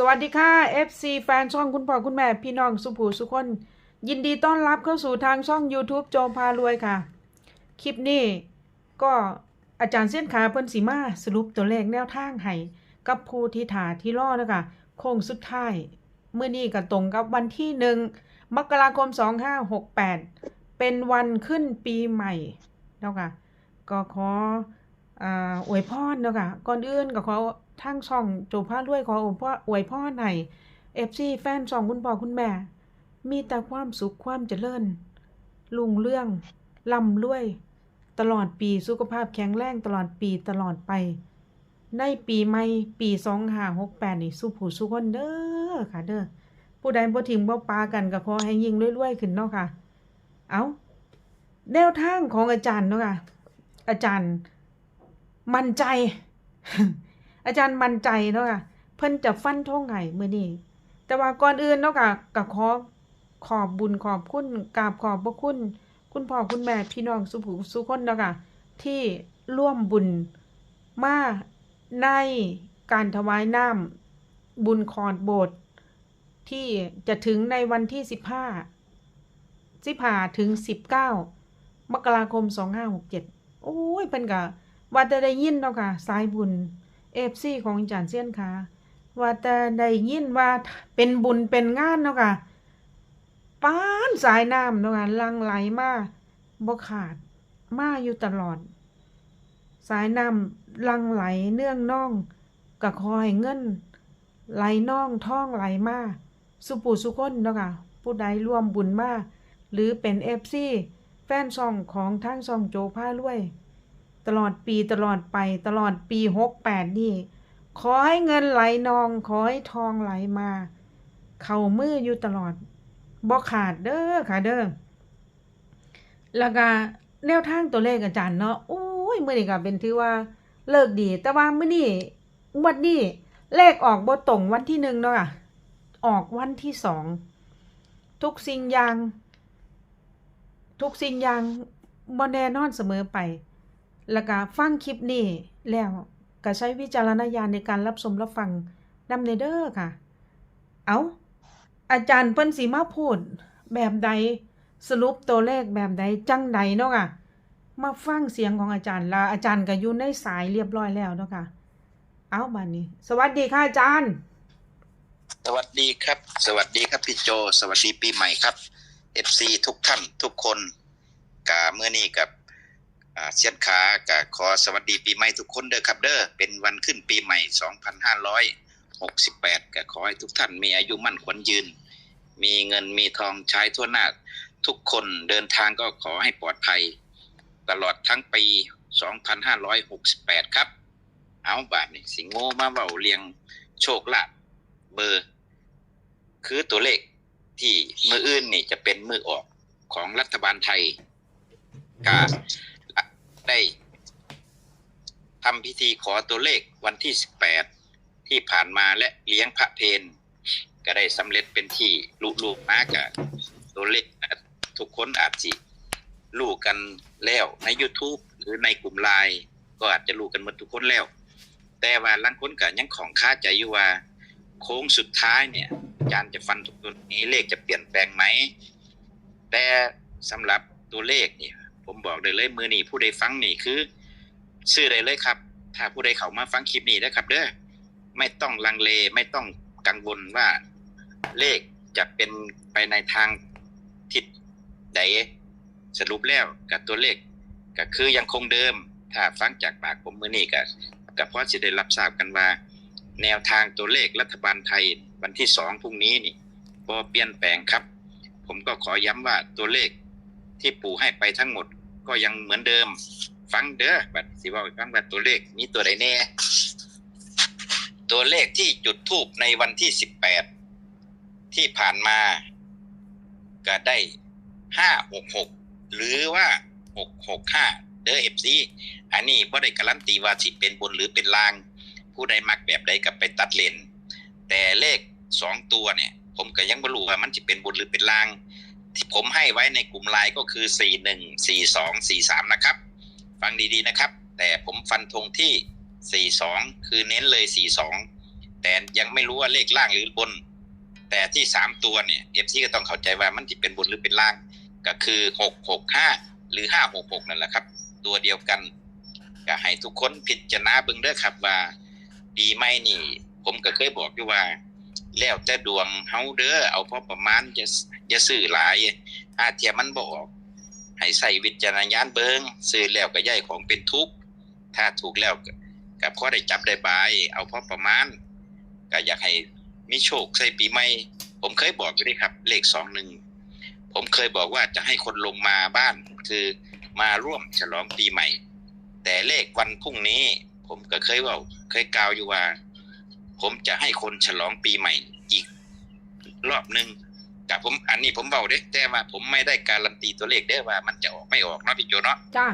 สวัสดีค่ะ FC แฟนช่องคุณพ่อคุณแม่พี่น้องสุภูสุคน ยินดีต้อนรับเข้าสู่ทางช่อง YouTube โจมพารวยค่ะ คลิปนี้ก็อาจารย์เส้นขาเพิ่นสีมาสรุปตัวเลขแนวทางให้กับผู้ที่ถาที่รอนะคะโค้งสุดท้ายเมื่อนี้ก็ตรงกับวันที่หนึ่งมกราคม 2568 เป็นวันขึ้นปีใหม่เนาะค่ะก็ขออ่าอวยพรเนาะค่ะก่อนอื่นก็ขอ ทางช่องโจพาด้วยขออวยพรออวยพรให้ FC แฟนช่องคุณพ่อคุณแม่ มีแต่ความสุขความเจริญรุ่งเรื่องร่ำรวย ตลอดปีสุขภาพแข็งแรงตลอดปีตลอดไป ในปีใหม่ปี2568นี่สุขผู้สุขคนเด้อค่ะเด้อผู้ใดบ่ทิ้งบ่ปากันก็ขอให้ยิ่งรวยๆขึ้นเนาะค่ะ เอาแนวทางของอาจารย์เนาะค่ะ อาจารย์มั่นใจ อาจารย์มั่นใจเนาะค่ะเพิ่นจะฟันธงให้มื้อนี้แต่ว่าก่อนอื่นเนาะค่ะก็ขอขอบบุญขอบคุณกราบขอบพระคุณ คุณพ่อคุณแม่พี่น้องสุภูสุคนเนาะค่ะที่ร่วมบุญมาในการถวายน้ำบุญคอร์ดโบสถ์ที่จะถึงในวันที่15 15ถึง19มกราคม2567โอ้ยเพิ่นก็ว่าแต่ได้ยินเนาะค่ะ สายบุญ FC ของอาจารย์เซียนค่ะ ว่าแต่ได้ยินว่าเป็นบุญเป็นงานเนาะค่ะปานสายน้ำเนาะค่ะลังไหลมาบ่ขาดมาอยู่ตลอด สายน้ำลังไหลเนื่องน่องก็คอยเงิน ไหลน่องท่องไหลมาสุปุสุคนเนาะค่ะผู้ใดร่วมบุญมาหรือเป็น FC แฟนช่องของทางช่องโจผ้ารวย ตลอดปีตลอดไปตลอดปีหกแปดนี่ ขอให้เงินไหลนอง ขอให้ทองไหลมา เข้ามืออยู่ตลอดบ่ขาดเด้อค่ะเด้อแล้วก็แนวทางตัวเลขอาจารย์เนาะโอ้ยเมื้อนี้ก็เป็นถือว่าเลิกดี แต่ว่ามื้อนี้วดนี้เลขออกบ่ตรงวันที่หนึ่งเนาะค่ะออกวันที่สองทุกสิ่งอย่าง ทุกสิ่งอย่างบ่แน่นอนเสมอไป แล้วก็ฟังคลิปนี้แล้วก็ใช้วิจารณญาณในการรับชมรับฟังนำในเด้อค่ะ เอาอาจารย์เปิ้นสีมาพูด แบบใดสรุปตัวเลขแบบใดจังใดเนาะค่ะ มาฟังเสียงของอาจารย์ละอาจารย์ก็อยู่ในสายเรียบร้อยแล้วเนาะค่ะ เอาบัดนี้ สวัสดีค่ะอาจารย์ สวัสดีครับ สวัสดีครับพี่โจ สวัสดีปีใหม่ครับ FC ทุกท่านทุกคนกาเมื่อนี้กับ เชียนขากาขอสวัสดีปีใหม่ทุกคนเด้อครับเด้อเป็นวันขึ้นปีใหม่ 2568ก็ขอให้ทุกท่านมีอายุมั่นขวัญยืน มีเงินมีทองใช้ทั่วหน้าทุกคนเดินทางก็ขอให้ปลอดภัย ตลอดทั้งปี 2568 ครับ เอาบาทนี่สิงโง่มาเว้าเรียงโชคลาภเบอร์ คือตัวเลขที่มืออื่นนี่จะเป็นมือออกของรัฐบาลไทยก็ ทำพิธีขอตัวเลขวันที่ 18 ที่ผ่านมาและเลี้ยงพระเพนก็ได้สำเร็จเป็นที่ลูกๆมากะตัวเลขทุกคนอาจสิรู้กันแล้วใน YouTube หรือในกลุ่มไลน์ก็อาจจะรู้กันหมดทุกคนแล้ว แต่ว่าลังคนก็ยังของค่าใจอยู่ว่า โค้งสุดท้ายเนี่ยอาจารย์จะฟันทุกตัวนี้เลขจะเปลี่ยนแปลงไหม แต่สำหรับตัวเลขเนี่ย ผมบอกเลยเลยมือนี้ผู้ใดฟังนี่คือ ซื้อได้เลยครับ ถ้าผู้ใดเขามาฟังคลิปนี้นะครับ เด้อไม่ต้องลังเลไม่ต้องกังวลว่าเลขจะเป็นไปในทางทิศใดสรุปแล้วกับตัวเลข ก็คือยังคงเดิม ถ้าฟังจากปากผมมือนี้ก็ก็พอจะได้รับทราบกันว่า แนวทางตัวเลขรัฐบาลไทยวันที่สองพรุ่งนี้นี่บ่เปลี่ยนแปลงครับ ผมก็ขอย้ำว่าตัวเลขที่ปู่ให้ไปทั้งหมดก็ยังเหมือนเดิม ฟังเด้อบัดสิว่าฟังว่าตัวเลขมีตัวใดแน่ ตัวเลขที่จุดทูบในวันที่สิบแปดที่ผ่านมา ก็ได้ห้าหกหกหรือว่าหกหกห้าเด้อเอฟซีอันนี้บ่ได้การันตีว่าสิเป็นบนหรือเป็นล่าง ผู้ใดมักแบบใดก็ไปตัดเลนแต่เลขสองตัวเนี่ย ผมก็ยังไม่รู้ว่ามันจะเป็นบนหรือเป็นล่าง ที่ผมให้ไว้ในกลุ่มไลน์ก็คือสี่หนึ่งสี่สองสี่สามนะครับ ฟังดีๆนะครับ แต่ผมฟันธงที่สี่สองคือเน้นเลยสี่สองแต่ยังไม่รู้ว่าเลขล่างหรือบน แต่ที่สามตัวเนี่ยเอฟซีก็ต้องเข้าใจว่ามันจะเป็นบนหรือเป็นล่าง ก็คือหกหกห้าหรือห้าหกหกนั่นแหละครับ ตัวเดียวกันก็ให้ทุกคนพิจารณาเบิ่งเด้อครับว่าปีใหม่นี่ ผมก็เคยบอกอยู่ว่า แล้วแต่ดวงเฮาเด้อเอาพอประมาณจะจะซื้อหลายอาเทียมันบอก ให้ใส่วิจารณญาณเบิงซื้อแล้วก็ย่ายของเป็นทุกข์ถ้าถูกแล้วก็กับข้อได้จับได้บาย เอาพอประมาณ ก็อยากให้มีโชคใส่ปีใหม่ผมเคยบอกอยู่ด้วยครับ เลขสองหนึ่งผมเคยบอกว่าจะให้คนลงมาบ้านคือมาร่วมฉลองปีใหม่ แต่เลขวันพรุ่งนี้ ผมก็เคยว่าเคยกล่าวอยู่ว่า ผมจะให้คนฉลองปีใหม่อีก รอบหนึ่ง แต่ผมอันนี้ผมเบาเด้แต่ว่าผมไม่ได้การันตีตัวเลขได้ว่ามันจะออกไม่ออกเนาะพี่โจเนาะจ้า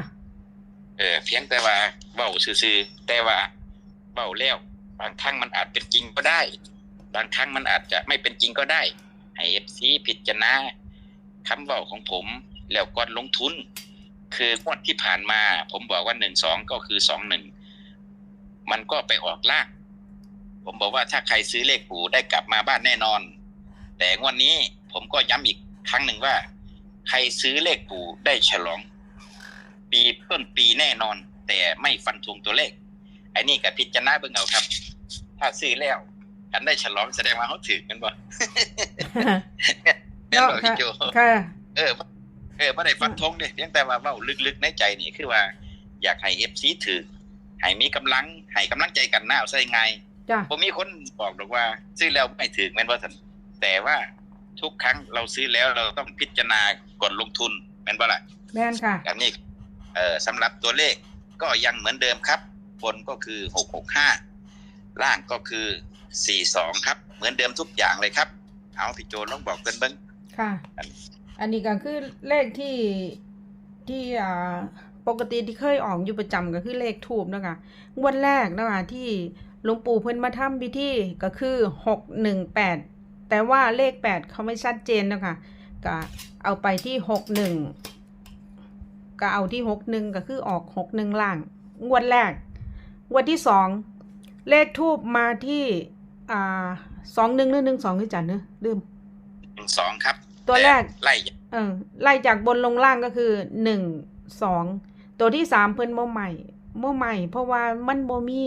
เออเพียงแต่ว่าเบาซื่อๆแต่ว่าเบาแล้วบางครั้งมันอาจเป็นจริงก็ได้ บางครั้งมันอาจจะไม่เป็นจริงก็ได้ ให้เอฟซีพิจารณาคำเบาของผมแล้วก่อนลงทุน คืองวดที่ผ่านมา ผมบอกว่าหนึ่งสองก็คือสองหนึ่งมันก็ไปออกล่างผมบอกว่าถ้าใครซื้อเลขปู่ได้กลับมาบ้านแน่นอน แต่งวันนี้ ผมก็ย้ำอีกครั้งหนึ่งว่า ใครซื้อเลขปู่ได้ฉลอง ปีต้นปีแน่นอน แต่ไม่ฟันธงตัวเลขไอ้นี่กับพิจารณาเบิ่งเอาครับ ถ้าซื้อแล้วกันได้ฉลองแสดงว่าเขาถือกันบ่แม่นเนาะบ่ค่ะพี่โจค่ะเออเออไม่ได้ฟันธงเด้เพียงแต่ว่าเว้าลึกๆในใจนี่คือว่า อยากให้เอฟซีถือให้มีกำลังให้กำลังใจกันหน้าเอาใส่ไงจ้าผมมีคนบอกบอกว่า ซื้อแล้วไม่ถือแม่นว่าสันแต่ว่า ทุกครั้งเราซื้อแล้วเราต้องพิจารณาก่อนลงทุนแม่นบ่ล่ะแม่นค่ะอันนี้เอ่อสำหรับตัวเลขก็ยังเหมือนเดิมครับ บนก็คือหกหกห้าล่างก็คือสี่สองครับ เหมือนเดิมทุกอย่างเลยครับ เอาพี่โจลองบอกกันเบิ้งค่ะ อันนี้ก็คือเลขที่ที่อ่าปกติที่เคยออกอยู่ประจำก็คือเลขทูบนาะคะงวดแรกนะคะที่หลวงปู่เพิ่นมาทำพิธีก็คือหกหนึ่ง แปดแต่ว่าเลขแปดเขาไม่ชัดเจนนะคะก็เอาไปที่หกหนึ่งก็เอาที่หกหนึ่งก็คือออกหกหนึ่งล่าง งวดแรก งวดที่สองเลขทูบมาที่อ่าสองหนึ่งหรือหนึ่งสองคือจันเนอะลืมหนึ่งสองครับ ตัวแรกไล่เออไล่จากบนลงล่างก็คือหนึ่งสองตัวที่สามเพิ่นโมใหม่โมใหม่ เพราะว่ามันโมมี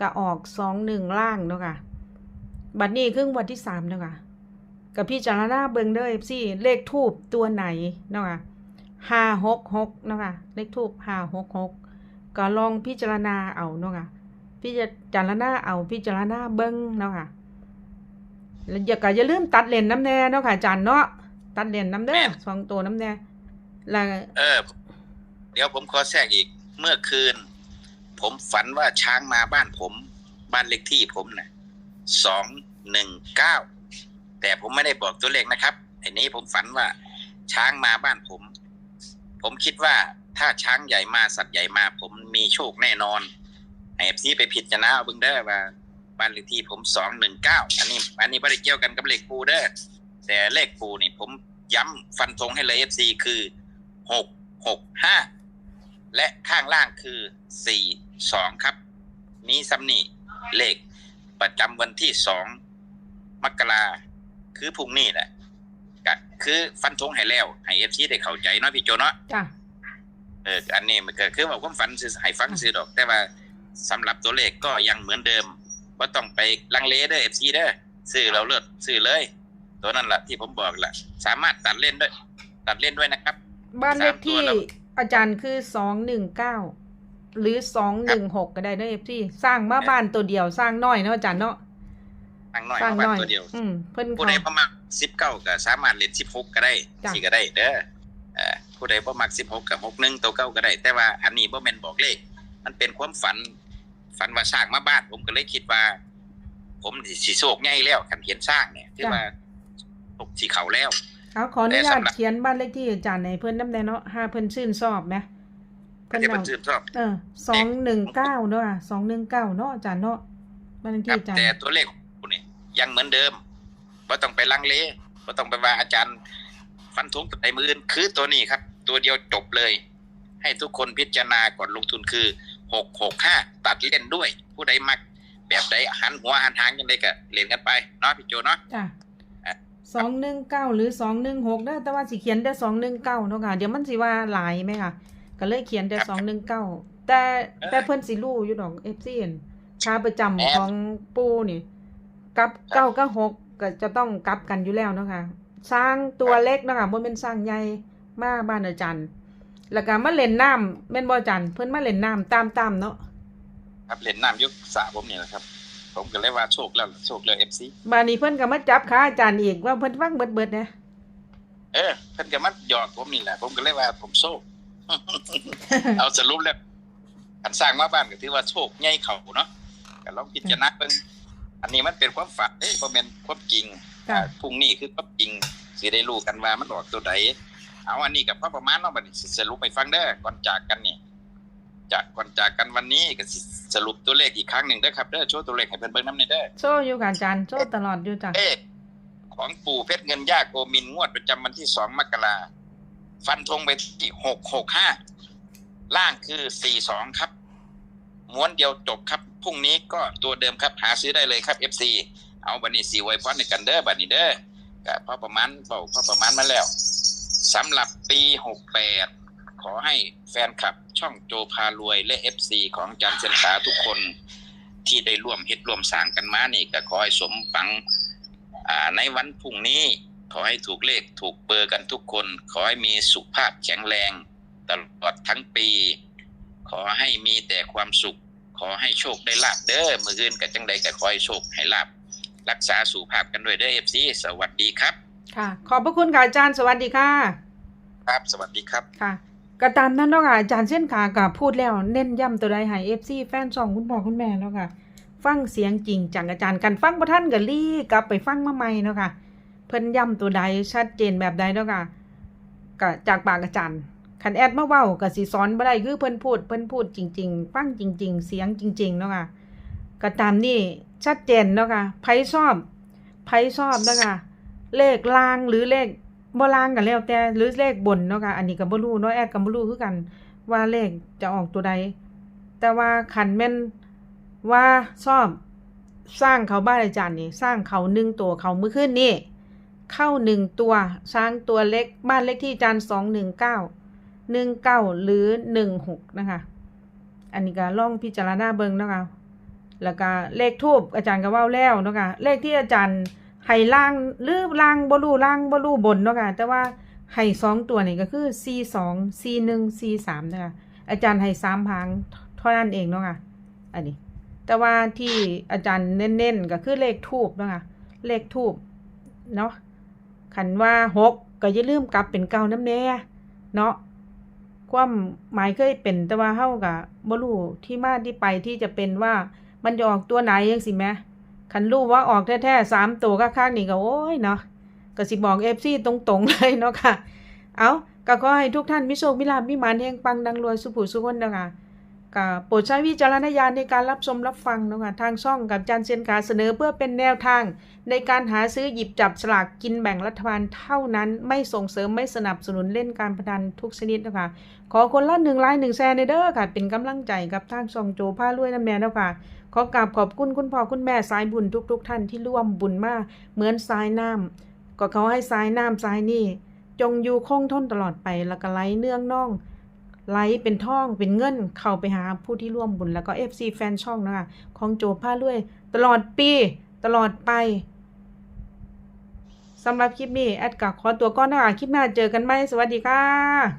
ก็ออกสองหนึ่งล่างเนาะค่ะ บัดนี้ครึ่งวันที่สามเนาะค่ะกับพี่จารณาเบิงเด้อเอฟซีเลขทูบตัวไหนเนาะค่ะห้าหกหกเนาะค่ะเลขทูบห้าหกหกก็ลองพิจารณาเอาเนาะค่ะพิจารณาเอาพิจารณาเบิงเนาะค่ะแล้วอย่าก็อย่าลืมตัดเลนน้ำแน่เนาะค่ะอาจารย์เนาะตัดเหรียญน้ำเด้อสองตัวน้ำแน่แล้วเออ เดี๋ยวผมขอแทรกอีก เมื่อคืน ผมฝันว่าช้างมาบ้านผม บ้านเลขที่ผมนะ่ะสอง หนึ่งเก้าแต่ผมไม่ได้บอกตัวเลขนะครับอันนี้ผมฝันว่าช้างมาบ้านผม ผมคิดว่าถ้าช้างใหญ่มาสัตว์ใหญ่มา ผมมีโชคแน่นอนไอเอฟซีไปผิดจะนะเอาเบิ่งเด้อว่าบ้านเลขที่ผมสองหนึ่งเก้าอันนี้ อันนี้ไม่ได้เกี่ยวกันกับเลขปูเด้อแต่เลขปูนี่ผมย้ำฟันธงให้เลยเอฟซีคือหกหกห้าและข้างล่างคือสี่สองครับ มีซัมนี่เลขประจำวันที่สอง มกราคือพรุ่งนี้แหละก็คือฟันธงให้แล้ว ให้เอฟซีได้เข้าใจเนาะพี่โจเนาะจ้ะเอออันนี้มันก็คือว่าความฝันซื้อให้ฟังซื้อดอก แต่ว่าสำหรับตัวเลขก็ยังเหมือนเดิมว่าต้องไปลังเลเด้อเอฟซีเด้อซื้อเราเลือกซื้อเลย ตัวนั้นแหละที่ผมบอกแหละสามารถตัดเล่นด้วย ตัดเล่นด้วยนะครับ บ้านเลขที่สามตัวแล้วอาจารย์คือสองหนึ่งเก้าหรือสองหนึ่งหกก็ได้เด้อเอฟซีสร้างมาบ้านตัวเดียวสร้างน้อยเนาะอาจารย์เนาะ ทางน้อยสร้างมาบ้าน้อยนตัวเดียว อืมเพิ่นผู้เขาใดประมาณสิบเก้าก็สามารถเล่นสิบหกก็ได้จ้ะสี่ก็ได้ เด้อเออผู้ใดประมาณสิบหกกับหกหนึ่งตัวเก้าก็ได้ แต่ว่าอันนี้บ่แม่นบอกเลข มันเป็นความฝัน ฝันว่าสร้างมาบ้าน ผมก็เลยคิดว่า ผมสิโศกใหญ่แล้วคันเห็นสร้างเนี่ยที่ว่าตกสีเขาแล้วเอาขออนุแต่ญาตสำหรับเขียนบ้านเลขที่อาจารย์ในเพิ่นน้ำแน่เนาะห้าเพิ่นชื่นชอบไหมก็เพิ่นจะเป็เอานชื่นชอบเออสองหนึ่งเก้าเนาะสองหนึ่งเก้าเนาะอาจารย์เนาะบ้านเลขครัที่บอาจารย์แต่ตัวเลขของคุณนี่ ยังเหมือนเดิมว่าต้องไปลังเลว่าต้องไปว่าอาจารย์ ฟันธงในมืออื่นคือตัวนี้ครับ ตัวเดียวจบเลย ให้ทุกคนพิจารณาก่อนลงทุนคือหกหกห้าตัดเล่นด้วย ผู้ใดมัก แบบใดหันหัวหันหางยังไงก็เล่นกันไปเนาะพี่โจเนาะจ้ะอะสองหนึ่งเก้าหรือสองหนึ่งหกเด้อแต่ว่าสิเขียนแต่สองหนึ่งเก้าเนาะค่ะเดี๋ยวมันสิว่าหลายไหมค่ะ ก็เลยเขียนแต่สองหนึ่งเก้าแต่แต่เพิ่นสิรู้อยู่ดอกเอฟซีนค่าประจำของปูนี่ กับเก้ากับหกก็จะต้องกลับกันอยู่แล้วเนาะค่ะสร้างตัวเล็กเนาะค่ะบ่แม่นสร้างใหญ่มาบ้านอาจารย์แล้วก็มาเล่นน้ำแม่นบ่อาจารย์เพิ่นมาเล่นน้ำตามๆเนาะครับเล่นน้ำยุคสระผมนี่แหละครับ ผมก็เลยว่าโชคแล้วโชคแล้วเอฟซีบานี้เพิ่นก็มาจับขาอาจารย์อีกว่าเพิ่นฟังเบิดๆนะเออเพิ่นก็มาหยอกผมนี่แหละผมก็เลยว่าผมโชคเอาสรุปแล้วอันสร้างมาบ้านก็ถือว่าโชคใหญ่เขาเนาะก็ลองพิจารณาเบิ่ง อันนี้มันเป็นความฝันเอ้ยบ่แม่นความจริงจ้ะอ่าพรุ่งนี้คือความจริงสิได้รู้กันว่ามันออกตัวใดเอาอันนี้กับพอประมาณเนาะบัดนี้สิสรุปให้ฟังเด้อก่อนจากกันนี่จากก่อนจากกันวันนี้ก็สิสรุปตัวเลขอีกครั้งหนึ่งเด้อครับเด้อโชว์ตัวเลขให้เพิ่นเบิ่งนำในเด้อ โซ่อยู่กับอาจารย์โซ่ตลอดอยู่จ้ะเลขของปู่เพชรเงินยาโกมินงวดประจำวันที่สองมกราฟันธงไปที่หกหกห้าล่างคือสี่สองครับ ม้วนเดียวจบครับพรุ่งนี้ก็ตัวเดิมครับหาซื้อได้เลยครับ FC เอาบันนี้สีไว้พรในกันเด้อบันนี้เด้อก็พอประมาณเบาพอประมาณมาแล้วสำหรับปีหกแปดขอให้แฟนคลับช่องโจพารวยและ FC ของจันเซนสาทุกคนที่ได้ร่วมเฮ็ดร่วมสางกันมานี่ก็ขอให้สมฝังอ่าในวันพรุ่งนี้ขอให้ถูกเลขถูกเบอร์กันทุกคน ขอให้มีสุขภาพแข็งแรงตลอดทั้งปี ขอให้มีแต่ความสุข ขอให้โชคได้ลาบเด้อมืออื่นกับจังใดก็ขอให้โชคให้ลาบรักษาสุขภาพกันด้วยเด้อเอฟซีสวัสดีครับ ค่ะ ขอบพระคุณค่ะอาจารย์สวัสดีค่ะ ครับสวัสดีครับค่ะก็ตามนั้นเนาะค่ะอาจารย์เส้นขากับพูดแล้วเน้นย้ำตัวใดให้เอฟซีแฟนช่องคุณพ่อคุณแม่เนาะค่ะ ฟังเสียงจริงจากอาจารย์กันฟังบ่ท่านก็รีบกลับไปฟังมาใหม่เนาะค่ะ เพิ่นย้ำตัวใดชัดเจนแบบใดเนาะค่ะก็จากปากอาจารย์ คันแอดมาเว้าก็สิสอนบ่ได้คือเพิ่นพูดเพิ่นพูดจริง ๆ ฟังจริง ๆ เสียงจริงๆเนาะค่ะก็ตามนี่ชัดเจนเนาะค่ะไผชอบไผชอบเนาะค่ะเลขลางหรือเลขบ่ลางกันแล้วแต่หรือเลขบนเนาะค่ะอันนี้ก็บ่รู้เนาะแอดก็บ่รู้คือกัน ว่าเลขจะออกตัวใด แต่ว่าคันแม่นว่าชอบสร้างเขาบ้านอาจารย์นี่สร้างเขาหนึ่งตัวเขามือขึ้นนี่ เข้าหนึ่งตัว สร้างตัวเล็กบ้านเลขที่อาจารย์สองหนึ่งเก้า หนึ่งเก้าหรือหนึ่งหกนะคะ อันนี้ก็ล่องพิจารณาเบิงเนาะคะ แล้วก็เลขทูบอาจารย์ก็ว่าแล้วเนาะคะ เลขที่อาจารย์ให้ล่างหรือล่างบ่รู้ล่างบ่รู้บนเนาะคะ แต่ว่าให้สองตัวนี่ก็คือ C สอง C หนึ่ง C สามนะคะ อาจารย์ให้สามพางเท่านั้นเองเนาะค่ะอันนี้ แต่ว่าที่อาจารย์เน้นๆก็คือเลขทูบเนาะคะ เลขทูบเนาะขันว่าหกก็อย่าลืมกลับเป็นเก้าน้ำแน่เนาะ ความหมายเคยเป็นแต่ว่าเฮาก็บ่รู้ที่มาที่ไปที่จะเป็นว่ามันจะออกตัวไหนจังซี่แม่คันรู้ว่าออกแท้ๆสามตัวก็ข้างนี่ก็โอ้ยเนาะก็สิบอกเอฟซีตรงๆเลยเนาะค่ะ เอาก็ขอให้ทุกท่านมิโชคมิลาบมิมานเฮงปังดังรวยสุขสุขคนเนาะค่ะ ก็โปรดใช้วิจารณญาณในการรับชมรับฟังนะค่ะทางช่องกับจันเซียนกาเสนอเพื่อเป็นแนวทาง ในการหาซื้อหยิบจับสลากกินแบ่งรัฐบาลเท่านั้น ไม่ส่งเสริมไม่สนับสนุนเล่นการพนันทุกชนิดนะคะ ขอคนละหนึ่งไลน์หนึ่งแชร์ในเด้อค่ะ เป็นกำลังใจกับทางช่องโจผ้ารวยน้ำแน่แล้วค่ะขอกราบขอบคุณคุณพ่อคุณแม่สายบุญทุก ๆ ท่านที่ร่วมบุญมากเหมือนสายน้ำก็เขาให้สายน้ำสายนี่จงอยู่คงทนตลอดไปแล้วก็ไหลเนื่องน่อง ไลค์เป็นท่องเป็นเงินเข้าไปหาผู้ที่ร่วมบุญแล้วก็ FC แฟนช่องนะคะของโจผ้ารวยตลอดปีตลอดไปสำหรับคลิปนี้ แอดกับขอตัวก่อนนะคะคลิปหน้าเจอกันไหมสวัสดีค่ะ